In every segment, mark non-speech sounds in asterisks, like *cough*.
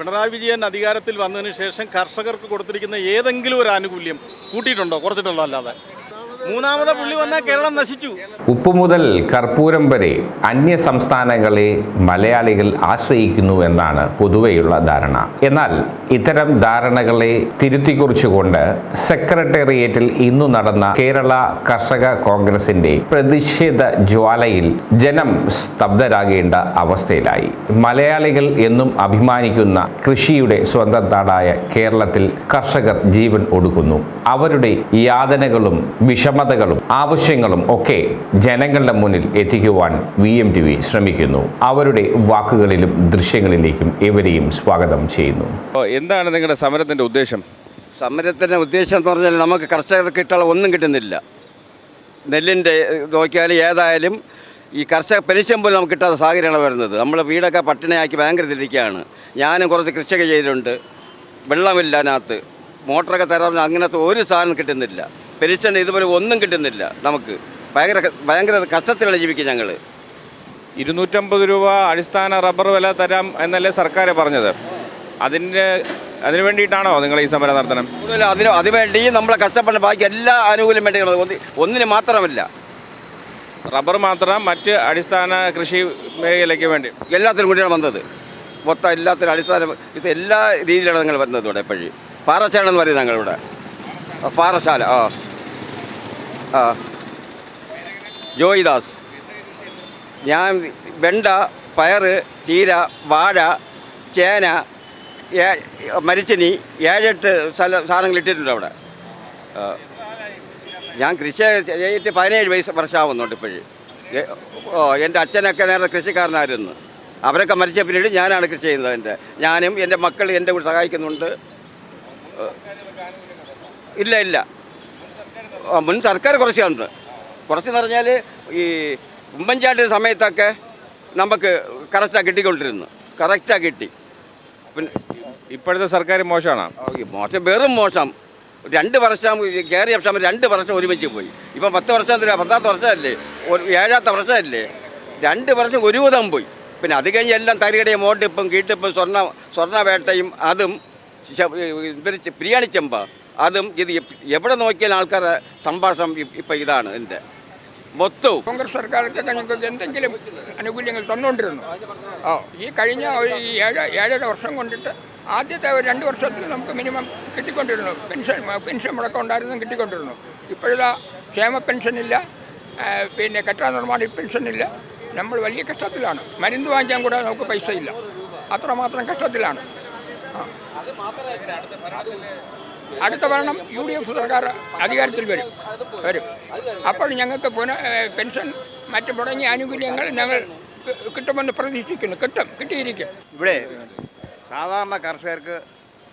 പിണറായി വിജയൻ അധികാരത്തിൽ വന്നതിന് ശേഷം കർഷകർക്ക് കൊടുത്തിരിക്കുന്ന ഏതെങ്കിലും ഒരു ആനുകൂല്യം കൂട്ടിയിട്ടുണ്ടോ? കുറച്ചിട്ടുണ്ടോ അല്ലാതെ മൂന്നാമത്തെ പുള്ളി നശിച്ചു. ഉപ്പ് മുതൽ കർപ്പൂരം വരെ അന്യ സംസ്ഥാനങ്ങളെ മലയാളികൾ ആശ്രയിക്കുന്നു എന്നാണ് പൊതുവെയുള്ള ധാരണ. എന്നാൽ ഇത്തരം ധാരണകളെ തിരുത്തിക്കുറിച്ചുകൊണ്ട് സെക്രട്ടേറിയറ്റിൽ ഇന്നു നടന്ന കേരള കർഷക കോൺഗ്രസിന്റെ പ്രതിഷേധ ജ്വാലയിൽ ജനം സ്തബ്ധരാകേണ്ട അവസ്ഥയിലായി. മലയാളികൾ എന്നും അഭിമാനിക്കുന്ന കൃഷിയുടെ സ്വന്തം നാടായ കേരളത്തിൽ കർഷകർ ജീവൻ ഒടുക്കുന്നു. അവരുടെ യാതനകളും വിഷമതകളും ആവശ്യങ്ങളും ഒക്കെ ജനങ്ങളുടെ മുന്നിൽ എത്തിക്കുവാൻ വി എം ടി വി ശ്രമിക്കുന്നു. അവരുടെ വാക്കുകളിലും ദൃശ്യങ്ങളിലേക്കും ഇവരെയും സ്വാഗതം ചെയ്യുന്നു. എന്താണ് നിങ്ങളുടെ സമരത്തിന്റെ ഉദ്ദേശം? സമരത്തിന്റെ ഉദ്ദേശം എന്ന് പറഞ്ഞാൽ നമുക്ക് കർഷകർക്ക് ഇട്ടുള്ള ഒന്നും കിട്ടുന്നില്ല. നെല്ലിന്റെ നോക്കിയാൽ ഏതായാലും ഈ കർഷക പെൻഷൻ പോലും നമുക്ക് കിട്ടാത്ത സാഹചര്യമാണ് വരുന്നത്. നമ്മൾ വീടൊക്കെ പട്ടിണിയാക്കി ഭയങ്കര തിരിക്കുകയാണ് ഞാനും കുറച്ച് കൃഷിയൊക്കെ ചെയ്തിട്ടുണ്ട്. വെള്ളമില്ല അതിനകത്ത്. മോട്ടറൊക്കെ തരാൻ അങ്ങനത്തെ ഒരു സാധനം കിട്ടുന്നില്ല. പെൻഷൻ ഇതുപോലെ ഒന്നും കിട്ടുന്നില്ല നമുക്ക്. ഭയങ്കര ഭയങ്കര കഷ്ടത്തിലാണ് ജീവിക്കുക ഞങ്ങൾ ഇരുന്നൂറ്റമ്പത് രൂപ അടിസ്ഥാന റബ്ബർ വില തരാം എന്നല്ലേ സർക്കാർ പറഞ്ഞത്. അതിന്റെ അതിനു വേണ്ടിയിട്ടാണോ നിങ്ങൾ ഈ സമരം നടത്തണം? കൂടുതൽ അതിന് അതുവേണ്ടി നമ്മളെ കഷ്ടപ്പെടുന്ന ബാക്കി എല്ലാ ആനുകൂല്യം വേണ്ടി ഒന്ന് ഒന്നിന് മാത്രമല്ല. റബ്ബർ മാത്രം മറ്റ് അടിസ്ഥാന കൃഷി മേഖലയ്ക്ക് വേണ്ടി. എല്ലാത്തിനും കൂടിയാണ് വന്നത്. മൊത്തം എല്ലാത്തിനും അടിസ്ഥാന ഇത് എല്ലാ രീതിയിലാണ് നിങ്ങൾ വരുന്നത് ഇവിടെ എപ്പോഴും. പാറശാല എന്ന് പറയും ഞങ്ങളിവിടെ. പാറശാല ആ. ആ. ജോയിദാസ്. ഞാൻ വെണ്ട പയറ് ചീര വാഴ ചേന മരിച്ചിനി ഏഴെട്ട് സ്ഥല സാധനങ്ങൾ ഇട്ടിട്ടുണ്ട് അവിടെ. ഞാൻ കൃഷി ചെയ്തിട്ട് പതിനേഴ് വയസ്സ് വർഷമാവുന്നുണ്ട് ഇപ്പോഴും. ഓ എന്റെ അച്ഛനൊക്കെ നേരത്തെ കൃഷിക്കാരനായിരുന്നു. അവരൊക്കെ മരിച്ച പിന്നീട് ഞാനാണ് കൃഷി ചെയ്യുന്നത് എന്റെ. ഞാനും എന്റെ മക്കൾ എന്റെ കൂടെ സഹായിക്കുന്നുണ്ട്. ഇല്ല ഇല്ല. മുൻ സർക്കാർ കുറച്ച് തന്നത് കുറച്ചെന്ന് പറഞ്ഞാൽ ഈ ഉമ്മൻചാണ്ടി സമയത്തൊക്കെ നമുക്ക് കറക്റ്റാണ് കിട്ടിക്കൊണ്ടിരുന്നു. കറക്റ്റാണ് കിട്ടി. പിന്നെ ഇപ്പോഴത്തെ സർക്കാർ മോശമാണ്? മോശം വെറും മോശം. രണ്ട് വർഷം കയറിയ വർഷം രണ്ട് വർഷം ഒരുമിച്ച് പോയി. ഇപ്പം പത്ത് വർഷം എന്തിനാ? പത്താമത്തെ വർഷമല്ലേ? ഒരു ഏഴാമത്തെ വർഷമല്ലേ? രണ്ട് വർഷം ഒരുവിധം പോയി. പിന്നെ അത് കഴിഞ്ഞ് എല്ലാം തരികടയും മോട്ടിപ്പും കീട്ടിപ്പും സ്വർണ സ്വർണവേട്ടയും അതും ശ- എന്തൊരു ചെ- ബിരിയാണി ചെമ്പ. അതും ഇത് എവിടെ നോക്കിയാലും ആൾക്കാരുടെ സംഭാഷണം ഇപ്പം ഇതാണ് എന്റെ. മൊത്തവും. കോൺഗ്രസ് സർക്കാരൊക്കെ ഞങ്ങൾക്ക് എന്തെങ്കിലും ആനുകൂല്യങ്ങൾ തന്നുകൊണ്ടിരുന്നു ഓ ഈ കഴിഞ്ഞ ഒരു ഏഴ് ഏഴര വർഷം കൊണ്ടിട്ട് ആദ്യത്തെ ഒരു രണ്ട് വർഷത്തിൽ നമുക്ക് മിനിമം കിട്ടിക്കൊണ്ടിരുന്നു. പെൻഷൻ പെൻഷൻ മുടക്കം ഉണ്ടായിരുന്നു കിട്ടിക്കൊണ്ടിരുന്നു. ഇപ്പോഴത്തെ ക്ഷേമ പെൻഷനില്ല പിന്നെ കെട്ടിട നിർമ്മാണ പെൻഷനില്ല. നമ്മൾ വലിയ കഷ്ടത്തിലാണ്. മരുന്ന് വാങ്ങിക്കാൻ കൂടെ നമുക്ക് പൈസ ഇല്ല അത്രമാത്രം കഷ്ടത്തിലാണ്. ആ. അടുത്ത ഭരണം യു ഡി എഫ് സർക്കാർ അധികാരത്തിൽ വരും. വരും. അപ്പോൾ ഞങ്ങൾക്ക് പുന പെൻഷൻ മറ്റു തുടങ്ങിയ ആനുകൂല്യങ്ങൾ ഞങ്ങൾ കിട്ടുമെന്ന് പ്രതീക്ഷിക്കുന്നു. കിട്ടും കിട്ടിയിരിക്കും. ഇവിടെ സാധാരണ കർഷകർക്ക്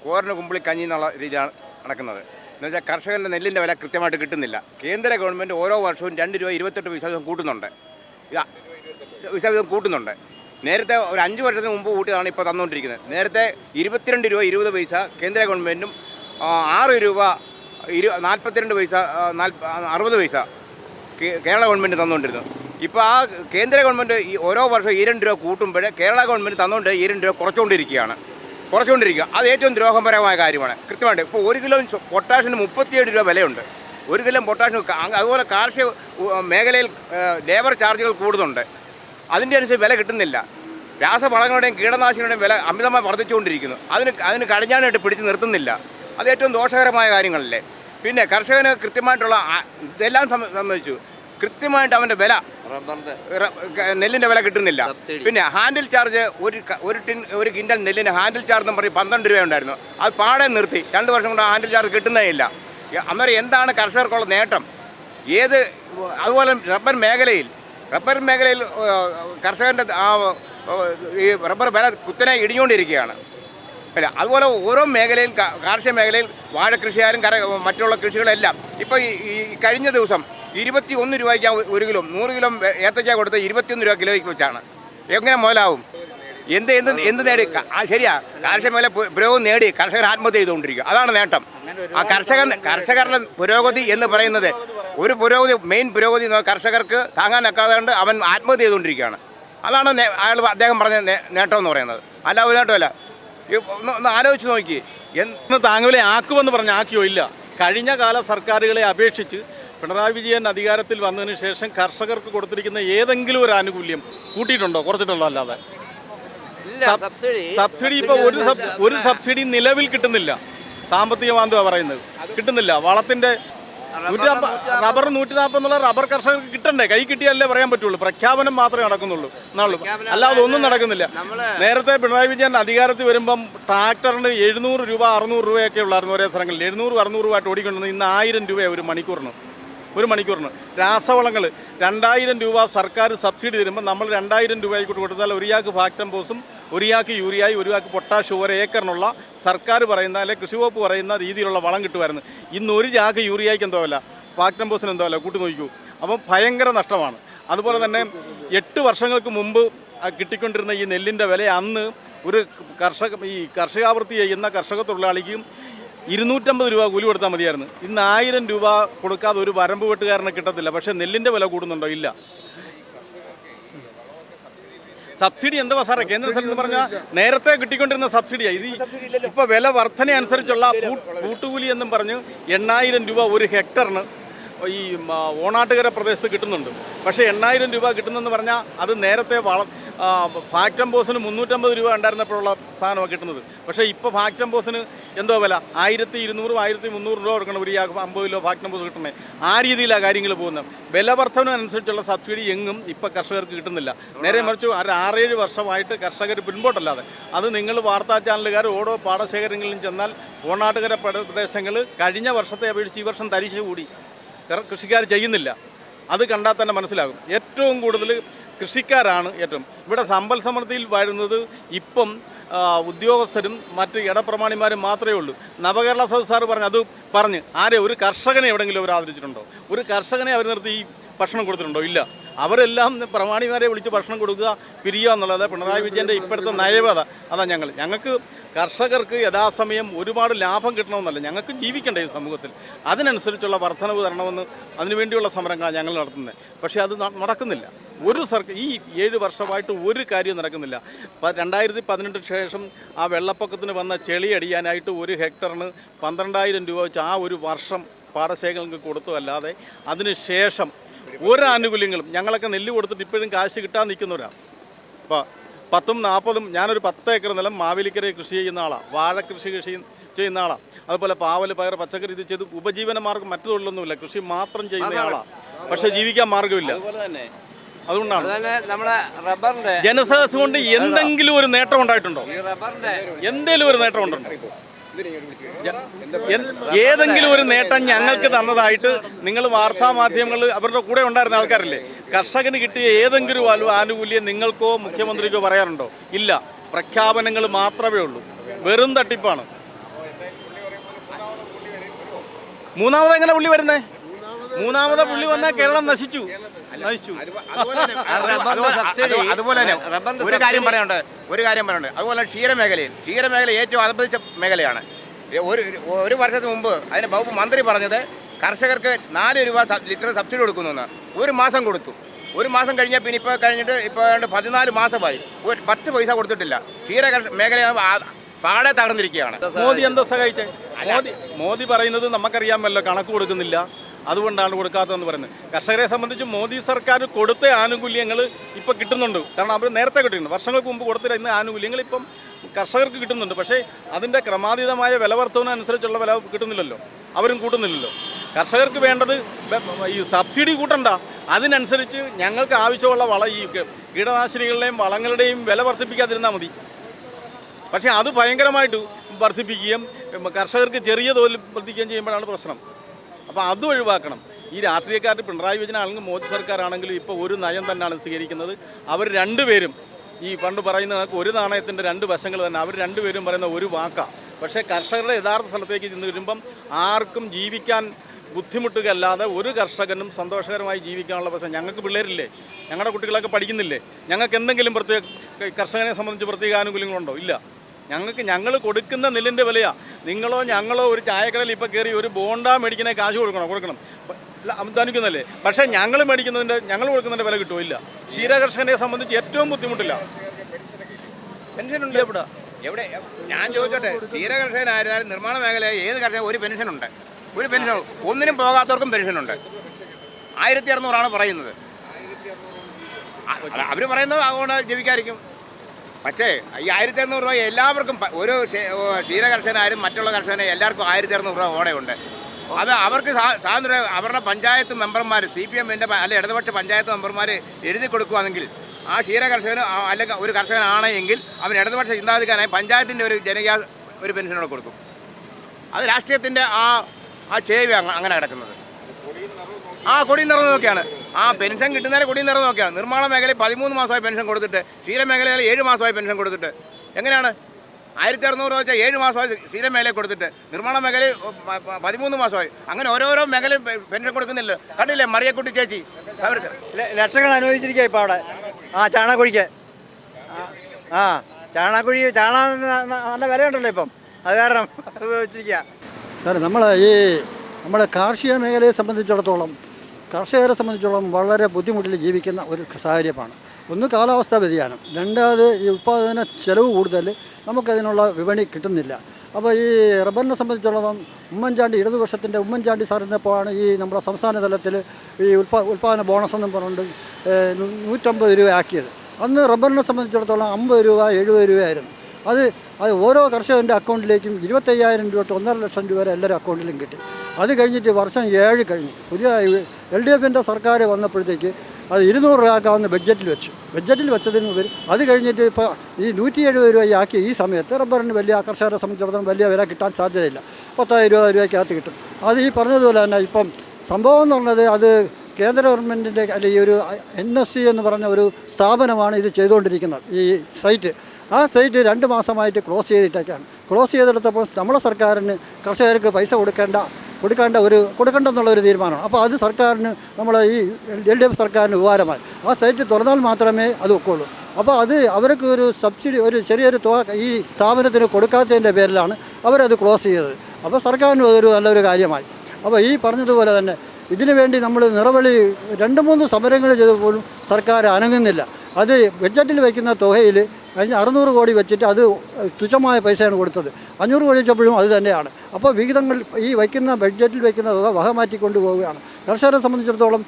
കോറിന് കുമ്പിളി കഞ്ഞി എന്നുള്ള രീതിയാണ് നടക്കുന്നത്. എന്ന് വെച്ചാൽ കർഷകന്റെ നെല്ലിന്റെ വില കൃത്യമായിട്ട് കിട്ടുന്നില്ല. കേന്ദ്ര ഗവൺമെന്റ് ഓരോ വർഷവും രണ്ട് രൂപ ഇരുപത്തെട്ട് വീതം കൂട്ടുന്നുണ്ട്. വീതം കൂട്ടുന്നുണ്ട്. നേരത്തെ ഒരു അഞ്ച് വർഷത്തിന് മുമ്പ് കൂട്ടിയതാണ് ഇപ്പോൾ തന്നുകൊണ്ടിരിക്കുന്നത്. നേരത്തെ ഇരുപത്തിരണ്ട് രൂപ ഇരുപത് പൈസ കേന്ദ്ര ഗവൺമെന്റും ആറ് രൂപ ഇരു നാൽപ്പത്തിരണ്ട് പൈസ നാൽപ്പ അറുപത് പൈസ കേരള ഗവൺമെന്റ് തന്നുകൊണ്ടിരുന്നു. ഇപ്പോൾ ആ കേന്ദ്ര ഗവൺമെന്റ് ഈ ഓരോ വർഷം ഈ രണ്ട് രൂപ കൂട്ടുമ്പോൾ കേരള ഗവൺമെന്റ് തന്നുകൊണ്ട് ഈ രണ്ട് രൂപ കുറച്ചുകൊണ്ടിരിക്കുകയാണ്. കുറച്ചുകൊണ്ടിരിക്കുക. അത് ഏറ്റവും ദ്രോഹപരമായ കാര്യമാണ്. കൃത്യമായിട്ട് ഇപ്പോൾ ഒരു കിലോ പൊട്ടാഷിന് മുപ്പത്തിയേഴ് രൂപ വിലയുണ്ട്. ഒരു കിലോ പൊട്ടാഷിന് അതുപോലെ കാർഷിക മേഖലയിൽ ലേബർ ചാർജുകൾ കൂടുന്നുണ്ട്. അതിന്റെ അനുസരിച്ച് വില കിട്ടുന്നില്ല. രാസവളങ്ങളുടെയും കീടനാശിനികളുടെയും വില അമിതമായി വർദ്ധിച്ചുകൊണ്ടിരിക്കുന്നു. അതിന് അതിന് കടിഞ്ഞാനായിട്ട് പിടിച്ച് നിർത്തുന്നില്ല. അത് ഏറ്റവും ദോഷകരമായ കാര്യങ്ങളല്ലേ. പിന്നെ കർഷകന് കൃത്യമായിട്ടുള്ള ഇതെല്ലാം സംബ- സംബന്ധിച്ചു. കൃത്യമായിട്ട് അവന്റെ വില നെല്ലിന്റെ വില കിട്ടുന്നില്ല. പിന്നെ ഹാൻഡിൽ ചാർജ് ഒരു ഒരു ടിൻ ഒരു കിൻഡൽ നെല്ലിന് ഹാൻഡിൽ ചാർജ് എന്ന് പറഞ്ഞ് പന്ത്രണ്ട് രൂപ ഉണ്ടായിരുന്നു. അത് പാടെ നിർത്തി. രണ്ട് വർഷം കൊണ്ട് ഹാൻഡിൽ ചാർജ് കിട്ടുന്നേ ഇല്ല. അന്നേരം എന്താണ് കർഷകർക്കുള്ള നേട്ടം? ഏത് അതുപോലെ റബ്ബർ മേഖലയിൽ റബ്ബർ മേഖലയിൽ കർഷകന്റെ ആ ഈ റബ്ബർ വില കുത്തനെ ഇടിഞ്ഞുകൊണ്ടിരിക്കുകയാണ്. അല്ല അതുപോലെ ഓരോ മേഖലയിൽ കാർഷിക മേഖലയിൽ വാഴ കൃഷിയായാലും കര മറ്റുള്ള കൃഷികളെല്ലാം. ഇപ്പോൾ ഈ കഴിഞ്ഞ ദിവസം ഇരുപത്തി ഒന്ന് രൂപയ്ക്ക് ഒരു കിലോ നൂറ് കിലോ ഏത്തയ്ക്ക കൊടുത്ത് ഇരുപത്തിയൊന്ന് രൂപ കിലോയ്ക്ക് വെച്ചാണ്. എങ്ങനെ മുതലാവും? എന്ത് എന്ത് എന്ത് നേടി? ആ ശരിയാ. കാർഷിക മേഖല പുരോഗതി നേടി. കർഷകർ ആത്മഹത്യ ചെയ്തുകൊണ്ടിരിക്കുക. അതാണ് നേട്ടം. ആ കർഷകൻ കർഷകരുടെ പുരോഗതി എന്ന് പറയുന്നത് ഒരു പുരോഗതി മെയിൻ പുരോഗതി കർഷകർക്ക് താങ്ങാനൊക്കാതെ കൊണ്ട് അവൻ ആത്മഹത്യ ചെയ്തുകൊണ്ടിരിക്കുകയാണ്. അതാണ് അയാൾ അദ്ദേഹം പറഞ്ഞ നേട്ടം എന്ന് പറയുന്നത്. അല്ല ഒരു നേട്ടമല്ല ഒന്ന് ആലോചിച്ച് നോക്കി. എന്ന് താങ്കളെ ആക്കുമെന്ന് പറഞ്ഞ് ആക്കിയോ? ഇല്ല. കഴിഞ്ഞ കാല സർക്കാരുകളെ അപേക്ഷിച്ച് പിണറായി വിജയൻ അധികാരത്തിൽ വന്നതിന് ശേഷം കർഷകർക്ക് കൊടുത്തിരിക്കുന്ന ഏതെങ്കിലും ഒരു ആനുകൂല്യം കൂട്ടിയിട്ടുണ്ടോ? കുറച്ചിട്ടുണ്ടോ അല്ലാതെ? Sub- subsidy. ഇപ്പൊ ഒരു ഒരു സബ്സിഡി നിലവിൽ കിട്ടുന്നില്ല. സാമ്പത്തിക മാന്ദ്യമാണ് പറയുന്നത്. കിട്ടുന്നില്ല. വളത്തിന്റെ നൂറ്റി നാപ്പ- റബ്ബർ നൂറ്റി നാൽപ്പന്നുള്ള റബ്ബർ കർഷകർക്ക് കിട്ടണ്ടേ? കൈ കിട്ടിയാലേ പറയാൻ പറ്റുള്ളൂ. പ്രഖ്യാപനം മാത്രമേ നടക്കുന്നുള്ളൂ. നാളെ അല്ലാതെ ഒന്നും നടക്കുന്നില്ല. നേരത്തെ പിണറായി വിജയൻ അധികാരത്തിൽ വരുമ്പം ട്രാക്ടറിന് എഴുന്നൂറ് രൂപ അറുന്നൂറ് രൂപയൊക്കെ ഉള്ളായിരുന്നു ഒരേ സ്ഥലങ്ങളിൽ. എഴുന്നൂറ് അറുന്നൂറ് രൂപ ആയിട്ട് ഓടിക്കൊണ്ടിരുന്നത് ഇന്ന് ആയിരം രൂപയാണ് ഒരു മണിക്കൂറിന്. ഒരു മണിക്കൂറിന്. രാസവളങ്ങൾ രണ്ടായിരം രൂപ സർക്കാർ സബ്സിഡി തരുമ്പോൾ നമ്മൾ രണ്ടായിരം രൂപ ആയിക്കോട്ട് കൊടുത്താൽ ഒരിയാൾക്ക് ഒരിയാൾക്ക് യൂറിയായി ഒരിയാൾക്ക് പൊട്ടാഷ് ഒരു ഏക്കറിനുള്ള സർക്കാർ പറയുന്ന അല്ലെങ്കിൽ കൃഷി വകുപ്പ് പറയുന്ന രീതിയിലുള്ള വളം കിട്ടുമായിരുന്നു. ഇന്ന് ഒരു ചാക്ക് യൂറിയായ്ക്ക് എന്തോ അല്ല പാക്ടംബോസിന് എന്തോ അല്ല കൂട്ടി നോക്കൂ അപ്പം ഭയങ്കര നഷ്ടമാണ്. അതുപോലെ തന്നെ എട്ട് വർഷങ്ങൾക്ക് മുമ്പ് കിട്ടിക്കൊണ്ടിരുന്ന ഈ നെല്ലിന്റെ വില അന്ന് ഒരു കർഷക ഈ കർഷകാവൃത്തി ചെയ്യുന്ന കർഷക തൊഴിലാളിക്കും ഇരുന്നൂറ്റമ്പത് രൂപ കൂലി കൊടുത്താൽ മതിയായിരുന്നു. ഇന്ന് ആയിരം രൂപ കൊടുക്കാതെ ഒരു വരമ്പ് വെട്ടുകാരനെ കിട്ടത്തില്ല. പക്ഷേ നെല്ലിന്റെ വില കൂടുന്നുണ്ടോ? ഇല്ല. സബ്സിഡി എന്താ സാറേ? കേന്ദ്ര സർക്കാർ പറഞ്ഞാൽ നേരത്തെ കിട്ടിക്കൊണ്ടിരുന്ന സബ്സിഡിയാണ് ഇത് ഇപ്പോൾ വില വർധന അനുസരിച്ചുള്ള കൂട്ടുകൂലി എന്നും പറഞ്ഞ് എണ്ണായിരം രൂപ ഒരു ഹെക്ടറിന് ഈ ഓണാട്ടുകര പ്രദേശത്ത് കിട്ടുന്നുണ്ട്. പക്ഷേ എണ്ണായിരം രൂപ കിട്ടുന്നെന്ന് പറഞ്ഞാൽ അത് നേരത്തെ വളം ഫാക്ടംബോസിന് മുന്നൂറ്റമ്പത് രൂപ ഉണ്ടായിരുന്നപ്പോഴുള്ള സാധനമാണ് കിട്ടുന്നത്. പക്ഷേ ഇപ്പോൾ ഫാക്ടംബോസിന് എന്തോ വില? ആയിരത്തി ഇരുന്നൂറും ആയിരത്തി മുന്നൂറ് രൂപ കൊടുക്കണം ഒരു അമ്പത് കിലോ ഫാക്ടംബോസ് കിട്ടണേ. ആ രീതിയിലാണ് കാര്യങ്ങൾ പോകുന്നത്. വില വർധന അനുസരിച്ചുള്ള സബ്സിഡി എങ്ങും ഇപ്പോൾ കർഷകർക്ക് കിട്ടുന്നില്ല. നേരെ മറിച്ച് ഒരു ആറേഴ് വർഷമായിട്ട് കർഷകർ പിൻപോട്ടല്ലാതെ. അത് നിങ്ങൾ വാർത്താ ചാനലുകാർ ഓരോ പാടശേഖരങ്ങളിലും ചെന്നാൽ ഓണാട്ടുകര പ്രദേശങ്ങൾ കഴിഞ്ഞ വർഷത്തെ അപേക്ഷിച്ച് ഈ വർഷം തരിച്ചു കൂടി. കൃഷിക്കാർ ചെയ്യുന്നില്ല. അത് കണ്ടാൽ തന്നെ മനസ്സിലാകും. ഏറ്റവും കൂടുതൽ കൃഷിക്കാരാണ് ഏറ്റവും. ഇവിടെ സമ്പൽ സമൃദ്ധിയിൽ വരുന്നത് ഇപ്പം ഉദ്യോഗസ്ഥരും മറ്റ് ഇടപ്രമാണിമാരും മാത്രമേ ഉള്ളൂ. നവകേരള സൗത്ത് സാറ് പറഞ്ഞു അത് പറഞ്ഞ്. ആരെ? ഒരു കർഷകനെ എവിടെയെങ്കിലും അവർ ആദരിച്ചിട്ടുണ്ടോ? ഒരു കർഷകനെ അവർ നിർത്തി ഭക്ഷണം കൊടുത്തിട്ടുണ്ടോ? ഇല്ല. അവരെല്ലാം പ്രമാണിമാരെ വിളിച്ച് ഭക്ഷണം കൊടുക്കുക പിരിയുക എന്നുള്ളത് പിണറായി വിജയന്റെ ഇപ്പോഴത്തെ നയവത അതാണ് ഞങ്ങൾ. ഞങ്ങൾക്ക് കർഷകർക്ക് യഥാസമയം ഒരുപാട് ലാഭം കിട്ടണമെന്നല്ല ഞങ്ങൾക്ക് ജീവിക്കണ്ടേ ഈ സമൂഹത്തിൽ. അതിനനുസരിച്ചുള്ള വർധനവ് തരണമെന്ന് അതിനുവേണ്ടിയുള്ള സമരങ്ങളാണ് ഞങ്ങൾ നടത്തുന്നത്. പക്ഷേ അത് നടക്കുന്നില്ല. ഒരു സർക്കാർ ഈ ഏഴ് വർഷമായിട്ട് ഒരു കാര്യം നടക്കുന്നില്ല. രണ്ടായിരത്തി പതിനെട്ട് ശേഷം ആ വെള്ളപ്പൊക്കത്തിന് വന്ന ചെളി അടിയാനായിട്ട് ഒരു ഹെക്ടറിന് പന്ത്രണ്ടായിരം രൂപ വെച്ച് ആ ഒരു വർഷം പാടശേഖരങ്ങൾക്ക് കൊടുത്തു അല്ലാതെ അതിന് ശേഷം ഒരു ആനുകൂല്യങ്ങളും ഞങ്ങളൊക്കെ നെല്ല് കൊടുത്തിട്ട് ഇപ്പോഴും കാശ് കിട്ടാൻ നിൽക്കുന്നവരാണ് അപ്പോൾ പത്തും നാൽപ്പതും ഞാനൊരു പത്ത് ഏക്കർ നിലം മാവേലിക്കര കൃഷി ചെയ്യുന്ന ആളാണ് വാഴ കൃഷി കൃഷി ചെയ്യുന്ന ആളാണ് അതുപോലെ പാവൽ പയർ പച്ചക്കറി ഇത് ചെയ്ത് ഉപജീവന മാർഗം മറ്റു തൊഴിലൊന്നുമില്ല. കൃഷി മാത്രം ചെയ്യുന്ന ആളാണ് പക്ഷേ ജീവിക്കാൻ മാർഗമില്ല അതുകൊണ്ടാണ്. ജനസദസ് കൊണ്ട് എന്തെങ്കിലും ഒരു നേട്ടം ഉണ്ടായിട്ടുണ്ടോ? എന്തെങ്കിലും ഒരു നേട്ടം ഉണ്ടോ? ഏതെങ്കിലും ഒരു നേട്ടം ഞങ്ങൾക്ക് തന്നതായിട്ട് നിങ്ങൾ വാർത്താ മാധ്യമങ്ങൾ അവരുടെ കൂടെ ഉണ്ടായിരുന്ന ആൾക്കാരല്ലേ? കർഷകന് കിട്ടിയ ഏതെങ്കിലും ആനുകൂല്യം നിങ്ങൾക്കോ മുഖ്യമന്ത്രിക്കോ പറയാറുണ്ടോ? ഇല്ല. പ്രഖ്യാപനങ്ങൾ മാത്രമേ ഉള്ളൂ. വെറും തട്ടിപ്പാണ്. മൂന്നാമത് എങ്ങനെ പുള്ളി വരുന്നേ? മൂന്നാമത് പുള്ളി വന്നാൽ കേരളം നശിച്ചു. നശിച്ചു അതുപോലെ തന്നെ- ഒരു കാര്യം. പറയാനുണ്ട് ഒരു കാര്യം പറയാനുണ്ട് അതുപോലെ ക്ഷീരമേഖലയിൽ ക്ഷീരമേഖല ഏറ്റവും അധപതിച്ച മേഖലയാണ്. ഒരു ഒരു വർഷത്തിന് മുമ്പ് അതിന് വകുപ്പ് മന്ത്രി പറഞ്ഞത് കർഷകർക്ക് നാല് രൂപ ലിറ്റർ സബ്സിഡി കൊടുക്കുന്നു ഒരു മാസം കൊടുത്തു. ഒരു മാസം കഴിഞ്ഞാൽ പിന്നെ ഇപ്പോൾ കഴിഞ്ഞിട്ട് ഇപ്പോൾ പതിനാല് മാസമായി. ഒരു പത്ത് പൈസ കൊടുത്തിട്ടില്ല. ക്ഷീര മേഖല പാടെ തകർന്നിരിക്കുകയാണ്. മോദി എന്താ സഹായിച്ചേ? മോദി മോദി പറയുന്നത് നമുക്കറിയാമല്ലോ കണക്ക് കൊടുക്കുന്നില്ല. അതുകൊണ്ടാണ് കൊടുക്കാത്തതെന്ന് പറയുന്നത്. കർഷകരെ സംബന്ധിച്ച് മോദി സർക്കാർ കൊടുത്ത ആനുകൂല്യങ്ങൾ ഇപ്പോൾ കിട്ടുന്നുണ്ട്. കാരണം അവർ നേരത്തെ കിട്ടിയിട്ടുണ്ട്. വർഷങ്ങൾക്ക് മുമ്പ് കൊടുത്തിരുന്ന ആനുകൂല്യങ്ങൾ ഇപ്പം കർഷകർക്ക് കിട്ടുന്നുണ്ട്. പക്ഷേ അതിന്റെ ക്രമാതീതമായ വില വർധന വില കിട്ടുന്നില്ലല്ലോ. അവരും കൂട്ടുന്നില്ലല്ലോ. കർഷകർക്ക് വേണ്ടത് ഈ സബ്സിഡി കൂട്ടണ്ട. അതിനനുസരിച്ച് ഞങ്ങൾക്ക് ആവശ്യമുള്ള വള ഈ കീടനാശിനികളുടെയും വളങ്ങളുടെയും വില വർദ്ധിപ്പിക്കാതിരുന്നാൽ മതി. പക്ഷേ അത് ഭയങ്കരമായിട്ട് വർദ്ധിപ്പിക്കുകയും കർഷകർക്ക് ചെറിയ തോതിൽ വർദ്ധിക്കുകയും ചെയ്യുമ്പോഴാണ് പ്രശ്നം. അപ്പോൾ അത് ഒഴിവാക്കണം. ഈ രാഷ്ട്രീയക്കാരുടെ പിണറായി വിജയൻ ആണെങ്കിലും മോദി സർക്കാരാണെങ്കിലും ഇപ്പോൾ ഒരു നയം തന്നെയാണ് സ്വീകരിക്കുന്നത്. അവർ രണ്ടുപേരും ഈ പണ്ട് പറയുന്ന ഒരു നാണയത്തിന്റെ രണ്ട് വശങ്ങൾ തന്നെ. അവർ രണ്ടുപേരും പറയുന്ന ഒരു വാക്കാണ് പക്ഷേ കർഷകരുടെ യഥാർത്ഥ സ്ഥലത്തേക്ക് ചെന്ന് വരുമ്പം ആർക്കും ജീവിക്കാൻ ബുദ്ധിമുട്ടുകയല്ലാതെ ഒരു കർഷകനും സന്തോഷകരമായി ജീവിക്കാനുള്ള പ്രശ്നം ഞങ്ങൾക്ക് പിള്ളേരില്ലേ? ഞങ്ങളുടെ കുട്ടികളൊക്കെ പഠിക്കുന്നില്ലേ? ഞങ്ങൾക്ക് എന്തെങ്കിലും പ്രത്യേക കർഷകനെ സംബന്ധിച്ച് പ്രത്യേക ആനുകൂല്യങ്ങളുണ്ടോ? ഇല്ല. ഞങ്ങൾക്ക് ഞങ്ങൾ കൊടുക്കുന്ന നെല്ലിന്റെ വിലയാ. നിങ്ങളോ ഞങ്ങളോ ഒരു ചായക്കടയിൽ ഇപ്പോൾ കയറി ഒരു ബോണ്ട മേടിക്കുന്ന കാശ് കൊടുക്കണം? കൊടുക്കണം. ധനിക്കുന്നല്ലേ പക്ഷേ ഞങ്ങൾ മേടിക്കുന്നതിന്റെ ഞങ്ങൾ കൊടുക്കുന്നതിന്റെ വില കിട്ടുമോ ഇല്ല. ക്ഷീരകർഷകനെ സംബന്ധിച്ച് ഏറ്റവും ബുദ്ധിമുട്ടില്ല. പെൻഷനുണ്ട്. എവിടെ? എവിടെ? ഞാൻ ചോദിച്ചോട്ടെ ക്ഷീരകർഷകനായാലും നിർമ്മാണ മേഖല ഏത് കർഷകൻ ഒരു പെൻഷനുണ്ട്. ഒരു പെൻഷൻ ഒന്നിനും പോകാത്തവർക്കും പെൻഷനുണ്ട്. ആയിരത്തി അറുന്നൂറാണ് പറയുന്നത്. അവർ പറയുന്നത് അതുകൊണ്ട് ജീവിക്കാതിരിക്കും പക്ഷേ ഈ ആയിരത്തി അറുന്നൂറ് രൂപ എല്ലാവർക്കും ഒരു ക്ഷീര കർഷകനായാലും മറ്റുള്ള കർഷകനെ എല്ലാവർക്കും ആയിരത്തി അറുന്നൂറ് രൂപ ഓടെയുണ്ട് അത് അവർക്ക് സ്വാ- സ്വാതന്ത്ര്യം അവരുടെ പഞ്ചായത്ത് മെമ്പർമാർ സി പി എമ്മിന്റെ അല്ലെ ഇടതുപക്ഷ പഞ്ചായത്ത് മെമ്പർമാർ എഴുതി കൊടുക്കുകയാണെങ്കിൽ ആ ക്ഷീര കർഷകന് അല്ലെങ്കിൽ ഒരു കർഷകനാണെങ്കിൽ അവൻ ഇടതുപക്ഷ ചിന്താധികാരനായി പഞ്ചായത്തിന്റെ ഒരു ജനകീയ ഒരു പെൻഷനോട് കൊടുക്കും. അത് രാഷ്ട്രീയത്തിന്റെ ആ ആ ചേവി അങ്ങനെ കിടക്കുന്നത്. ആ കൊടി നിറഞ്ഞു നോക്കിയാണ്. ആ പെൻഷൻ കിട്ടുന്നതിന് കൂടി നിറഞ്ഞു നോക്കിയാൽ നിർമ്മാണ മേഖലയിൽ പതിമൂന്ന് മാസമായി പെൻഷൻ കൊടുത്തിട്ട് ക്ഷീരമേഖലയിൽ ഏഴ് മാസമായി പെൻഷൻ കൊടുത്തിട്ട്. എങ്ങനെയാണ്? ആയിരത്തി അറുന്നൂറ് രൂപ വെച്ചാൽ ഏഴ് മാസമായി ക്ഷീരമേഖലയിൽ കൊടുത്തിട്ട്. നിർമ്മാണ മേഖലയിൽ പതിമൂന്ന് മാസമായി. അങ്ങനെ ഓരോരോ മേഖലയും പെൻഷൻ കൊടുക്കുന്നില്ല. കണ്ടില്ലേ മറിയക്കുട്ടി ചേച്ചി? അവർക്ക് ലക്ഷങ്ങൾ അനുവദിച്ചിരിക്കുക ഇപ്പോൾ അവിടെ. ആ ചാണകുഴിക്ക് ആ, ചാണകുഴി ചാണ നല്ല വിലയുണ്ടല്ലോ ഇപ്പം. അത് കാരണം *laughs* ഉപയോഗിച്ചിരിക്കുക സാറേ നമ്മൾ ഈ നമ്മുടെ കാർഷിക മേഖലയെ സംബന്ധിച്ചിടത്തോളം കർഷകരെ സംബന്ധിച്ചോളം വളരെ ബുദ്ധിമുട്ടിൽ ജീവിക്കുന്ന ഒരു സാഹചര്യമാണ്. ഒന്ന് കാലാവസ്ഥാ വ്യതിയാനം. രണ്ടാമത് ഈ ഉൽപ്പാദന ചെലവ് കൂടുതൽ. നമുക്കതിനുള്ള വിപണി കിട്ടുന്നില്ല. അപ്പോൾ ഈ റബ്ബറിനെ സംബന്ധിച്ചിടത്തോളം ഉമ്മൻചാണ്ടി ഇടതുപക്ഷത്തിന്റെ ഉമ്മൻചാണ്ടി സാറിനപ്പോഴാണ് ഈ നമ്മുടെ സംസ്ഥാന തലത്തിൽ ഈ ഉൽപാ ഉൽപ്പാദന ബോണസ് എന്നും പറഞ്ഞുകൊണ്ട് നൂറ്റമ്പത് രൂപ ആക്കിയത്. അന്ന് റബ്ബറിനെ സംബന്ധിച്ചിടത്തോളം അമ്പത് രൂപ എഴുപത് രൂപയായിരുന്നു. അത് അത് ഓരോ കർഷകന്റെ അക്കൗണ്ടിലേക്കും ഇരുപത്തയ്യായിരം രൂപ തൊട്ട് ഒന്നര ലക്ഷം രൂപ വരെ എല്ലാവരും അക്കൗണ്ടിലും കിട്ടി. അത് കഴിഞ്ഞിട്ട് വർഷം ഏഴ് കഴിഞ്ഞു. പുതിയ എൽ ഡി എഫിന്റെ സർക്കാർ വന്നപ്പോഴത്തേക്ക് അത് ഇരുന്നൂറ് രൂപക്കാവുന്ന ബഡ്ജറ്റിൽ വെച്ചു. ബഡ്ജറ്റിൽ വെച്ചതിന് ഉപരി അത് കഴിഞ്ഞിട്ട് ഇപ്പോൾ ഈ നൂറ്റി എഴുപത് രൂപയാക്കി ഈ സമയത്ത് റബ്ബറിന് വലിയ കർഷകരെ സംബന്ധിച്ചിടത്തോളം വലിയ വില കിട്ടാൻ സാധ്യതയില്ല. പത്തായിരം രൂപ രൂപയ്ക്കകത്ത് കിട്ടും. അത് ഈ പറഞ്ഞതുപോലെ തന്നെ ഇപ്പം സംഭവം എന്ന് പറഞ്ഞത് അത് കേന്ദ്ര ഗവൺമെന്റിന്റെ അല്ലെങ്കിൽ ഒരു എൻ എസ് സി എന്ന് പറഞ്ഞ ഒരു സ്ഥാപനമാണ് ഇത് ചെയ്തുകൊണ്ടിരിക്കുന്നത് ഈ സൈറ്റ്. ആ സൈറ്റ് രണ്ട് മാസമായിട്ട് ക്ലോസ് ചെയ്തിട്ടൊക്കെയാണ് ക്ലോസ് ചെയ്തെടുത്തപ്പോൾ നമ്മുടെ സർക്കാരിന് കർഷകർക്ക് പൈസ കൊടുക്കേണ്ട കൊടുക്കേണ്ട ഒരു കൊടുക്കേണ്ടെന്നുള്ള ഒരു തീരുമാനമാണ്. അപ്പോൾ അത് സർക്കാരിന് നമ്മൾ ഈ എൽ ഡി എഫ് സർക്കാരിന് ഉപകാരമായി. ആ സൈറ്റ് തുറന്നാൽ മാത്രമേ അത് ഒക്കുള്ളൂ അപ്പോൾ അത് അവർക്ക് ഒരു സബ്സിഡി ഒരു ചെറിയൊരു തുക ഈ സ്ഥാപനത്തിന് കൊടുക്കാത്തതിന്റെ പേരിലാണ് അവരത് ക്ലോസ് ചെയ്തത്. അപ്പോൾ സർക്കാരിന് അതൊരു നല്ലൊരു കാര്യമായി. അപ്പോൾ ഈ പറഞ്ഞതുപോലെ തന്നെ ഇതിനു വേണ്ടി നമ്മൾ നിറവളി രണ്ട് മൂന്ന് സമരങ്ങൾ ചെയ്തപ്പോഴും സർക്കാർ അനങ്ങുന്നില്ല. അത് ബഡ്ജറ്റിൽ വയ്ക്കുന്ന തുകയിൽ കഴിഞ്ഞ അറുന്നൂറ് കോടി വെച്ചിട്ട് അത് തുച്ഛമായ പൈസയാണ് കൊടുത്തത്. അഞ്ഞൂറ് കോടി വെച്ചപ്പോഴും അത് തന്നെയാണ്. അപ്പോൾ വിഹിതങ്ങൾ ഈ വയ്ക്കുന്ന ബഡ്ജറ്റിൽ വയ്ക്കുന്ന തുക വക മാറ്റിക്കൊണ്ട് പോവുകയാണ്. കർഷകരെ സംബന്ധിച്ചിടത്തോളം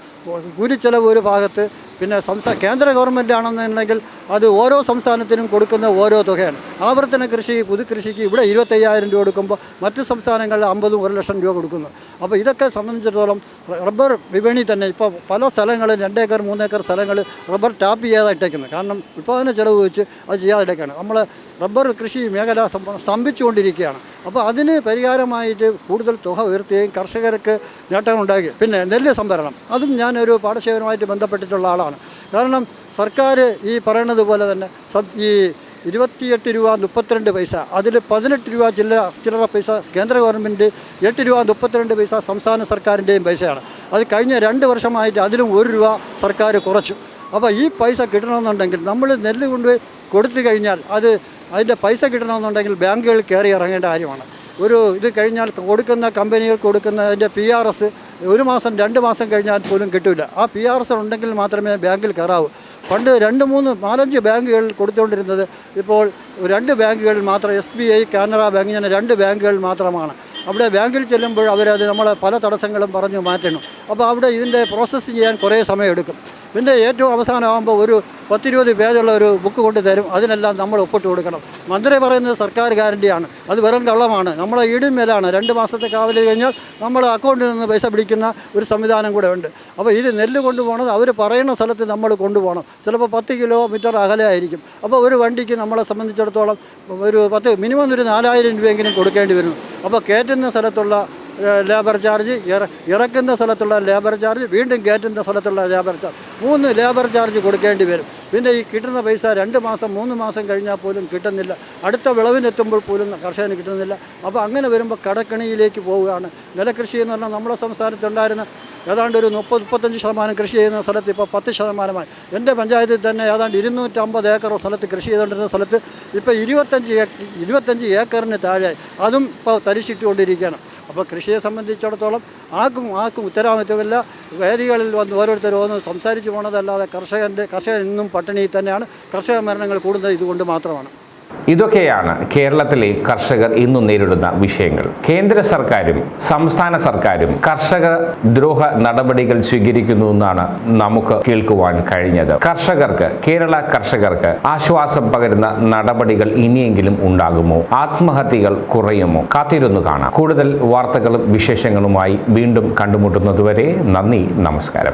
കൂലിച്ചെലവ് ഒരു ഭാഗത്ത് പിന്നെ സംസ്ഥാന കേന്ദ്ര ഗവൺമെന്റ് ആണെന്നുണ്ടെങ്കിൽ അത് ഓരോ സംസ്ഥാനത്തിനും കൊടുക്കുന്ന ഓരോ തുകയാണ്. ആവർത്തന കൃഷി പുതുകൃഷിക്ക് ഇവിടെ ഇരുപത്തയ്യായിരം രൂപ കൊടുക്കുമ്പോൾ മറ്റ് സംസ്ഥാനങ്ങളിൽ അമ്പതും ഒരു ലക്ഷം രൂപ കൊടുക്കുന്നു. അപ്പോൾ ഇതൊക്കെ സംബന്ധിച്ചിടത്തോളം റബ്ബർ വിപണി തന്നെ ഇപ്പോൾ പല സ്ഥലങ്ങളിൽ രണ്ടേക്കർ മൂന്നേക്കർ സ്ഥലങ്ങൾ റബ്ബർ ടാപ്പ് ചെയ്യാതെ ഇട്ടേക്കുന്നത് കാരണം ഉൽപ്പാദന ചെലവ് വെച്ച് അത് ചെയ്യാതെ ഇട്ടേക്കാണ്. നമ്മൾ റബ്ബർ കൃഷി മേഖല സ്തംഭിച്ചുകൊണ്ടിരിക്കുകയാണ്. അപ്പോൾ അതിന് പരിഹാരമായിട്ട് കൂടുതൽ തുക ഉയർത്തുകയും കർഷകർക്ക് നേട്ടങ്ങളുണ്ടാക്കി പിന്നെ നെല്ല് സംഭരണം. അതും ഞാനൊരു പാടശേഖരമായിട്ട് ബന്ധപ്പെട്ടിട്ടുള്ള ആളാണ്. കാരണം സർക്കാർ ഈ പറയുന്നത് പോലെ തന്നെ സബ് ഈ ഇരുപത്തിയെട്ട് രൂപ മുപ്പത്തിരണ്ട് പൈസ അതിൽ പതിനെട്ട് രൂപ ചില്ലറ ചില്ലറ പൈസ കേന്ദ്ര ഗവൺമെന്റ് എട്ട് രൂപ മുപ്പത്തിരണ്ട് പൈസ സംസ്ഥാന സർക്കാരിന്റെയും പൈസയാണ്. അത് കഴിഞ്ഞ രണ്ട് വർഷമായിട്ട് അതിലും ഒരു രൂപ സർക്കാർ കുറച്ചു. അപ്പോൾ ഈ പൈസ കിട്ടണമെന്നുണ്ടെങ്കിൽ നമ്മൾ നെല്ല് കൊണ്ടുപോയി കൊടുത്തു കഴിഞ്ഞാൽ അത് അതിന്റെ പൈസ കിട്ടണമെന്നുണ്ടെങ്കിൽ ബാങ്കുകളിൽ കയറി ഇറങ്ങേണ്ട കാര്യമാണ്. ഒരു ഇത് കഴിഞ്ഞാൽ കൊടുക്കുന്ന കമ്പനികൾ കൊടുക്കുന്ന അതിന്റെ പി ആർ എസ് ഒരു മാസം രണ്ട് മാസം കഴിഞ്ഞാൽ പോലും കിട്ടില്ല ആ പി ആർ എസ് ഉണ്ടെങ്കിൽ മാത്രമേ ബാങ്കിൽ കയറാവൂ. പണ്ട് രണ്ട് മൂന്ന് നാലഞ്ച് ബാങ്കുകൾ കൊടുത്തുകൊണ്ടിരുന്നത് ഇപ്പോൾ രണ്ട് ബാങ്കുകളിൽ മാത്രം S B I Canara bank ഇങ്ങനെ രണ്ട് ബാങ്കുകൾ മാത്രമാണ്. അവിടെ ബാങ്കിൽ ചെല്ലുമ്പോൾ അവരത് നമ്മളെ പല തടസ്സങ്ങളും പറഞ്ഞു മാറ്റണം അപ്പോൾ അവിടെ ഇതിന്റെ പ്രോസസ്സ് ചെയ്യാൻ കുറേ സമയമെടുക്കും. പിന്നെ ഏറ്റവും അവസാനമാകുമ്പോൾ ഒരു പത്തിരുപത് പേജുള്ള ഒരു ബുക്ക് കൊണ്ട് തരും. അതിനെല്ലാം നമ്മൾ ഒപ്പിട്ട് കൊടുക്കണം. മന്ത്രി പറയുന്നത് സർക്കാർ ഗ്യാരണ്ടിയാണ് അത് വെറും കള്ളമാണ്. നമ്മളെ ഈടും മേലാണ്. രണ്ട് മാസത്തെ കാവൽ കഴിഞ്ഞാൽ നമ്മൾ അക്കൗണ്ടിൽ നിന്ന് പൈസ പിടിക്കുന്ന ഒരു സംവിധാനം കൂടെ ഉണ്ട്. അപ്പോൾ ഇത് നെല്ല് കൊണ്ടുപോകണത് അവർ പറയുന്ന സ്ഥലത്ത് നമ്മൾ കൊണ്ടുപോകണം. ചിലപ്പോൾ പത്ത് കിലോമീറ്റർ അകലെ ആയിരിക്കും. അപ്പോൾ ഒരു വണ്ടിക്ക് നമ്മളെ സംബന്ധിച്ചിടത്തോളം ഒരു പത്ത് മിനിമം ഒരു നാലായിരം രൂപയെങ്കിലും കൊടുക്കേണ്ടി വരുന്നു അപ്പോൾ കയറ്റുന്ന സ്ഥലത്തുള്ള ലേബർ ചാർജ് ഇറ ഇറക്കുന്ന സ്ഥലത്തുള്ള ലേബർ ചാർജ് വീണ്ടും കയറ്റുന്ന സ്ഥലത്തുള്ള ലേബർ ചാർജ് മൂന്ന് ലേബർ ചാർജ് കൊടുക്കേണ്ടി വരും. പിന്നെ ഈ കിട്ടുന്ന പൈസ രണ്ട് മാസം മൂന്ന് മാസം കഴിഞ്ഞാൽ പോലും കിട്ടുന്നില്ല. അടുത്ത വിളവിനെത്തുമ്പോൾ പോലും കർഷകന് കിട്ടുന്നില്ല. അപ്പോൾ അങ്ങനെ വരുമ്പോൾ കടക്കണിയിലേക്ക് പോവുകയാണ്. നിലകൃഷി എന്ന് പറഞ്ഞാൽ നമ്മുടെ സംസ്ഥാനത്തുണ്ടായിരുന്ന ഏതാണ്ട് ഒരു മുപ്പത് മുപ്പത്തഞ്ച് ശതമാനം കൃഷി ചെയ്യുന്ന സ്ഥലത്ത് ഇപ്പോൾ പത്ത് ശതമാനമായി. എന്റെ പഞ്ചായത്തിൽ തന്നെ ഏതാണ്ട് ഇരുന്നൂറ്റമ്പത് ഏക്കർ സ്ഥലത്ത് കൃഷി ചെയ്തുകൊണ്ടിരുന്ന സ്ഥലത്ത് ഇപ്പോൾ ഇരുപത്തഞ്ച് ഇരുപത്തഞ്ച് ഏക്കറിന് താഴെ അതും ഇപ്പോൾ തരിശിട്ടുകൊണ്ടിരിക്കുകയാണ്. അപ്പോൾ കൃഷിയെ സംബന്ധിച്ചിടത്തോളം ആർക്കും ആർക്കും ഉത്തരവാദിത്വമില്ല. വേദികളിൽ വന്ന് ഓരോരുത്തർ വന്ന് സംസാരിച്ചു പോണതല്ലാതെ കർഷകന്റെ കർഷകൻ ഇന്നും പട്ടിണിയിൽ തന്നെയാണ്. കർഷക മരണങ്ങൾ കൂടുന്നത് ഇതുകൊണ്ട് മാത്രമാണ്. ഇതൊക്കെയാണ് കേരളത്തിലെ കർഷകർ ഇന്ന് നേരിടുന്ന വിഷയങ്ങൾ. കേന്ദ്ര സർക്കാരും സംസ്ഥാന സർക്കാരും കർഷക ദ്രോഹ നടപടികൾ സ്വീകരിക്കുന്നു എന്നാണ് നമുക്ക് കേൾക്കുവാൻ കഴിഞ്ഞത്. കർഷകർക്ക് കേരള കർഷകർക്ക് ആശ്വാസം പകരുന്ന നടപടികൾ ഇനിയെങ്കിലും ഉണ്ടാകുമോ? ആത്മഹത്യകൾ കുറയുമോ? കാത്തിരുന്നു കാണാം. കൂടുതൽ വാർത്തകളും വിശേഷങ്ങളുമായി വീണ്ടും കണ്ടുമുട്ടുന്നതുവരെ നന്ദി നമസ്കാരം.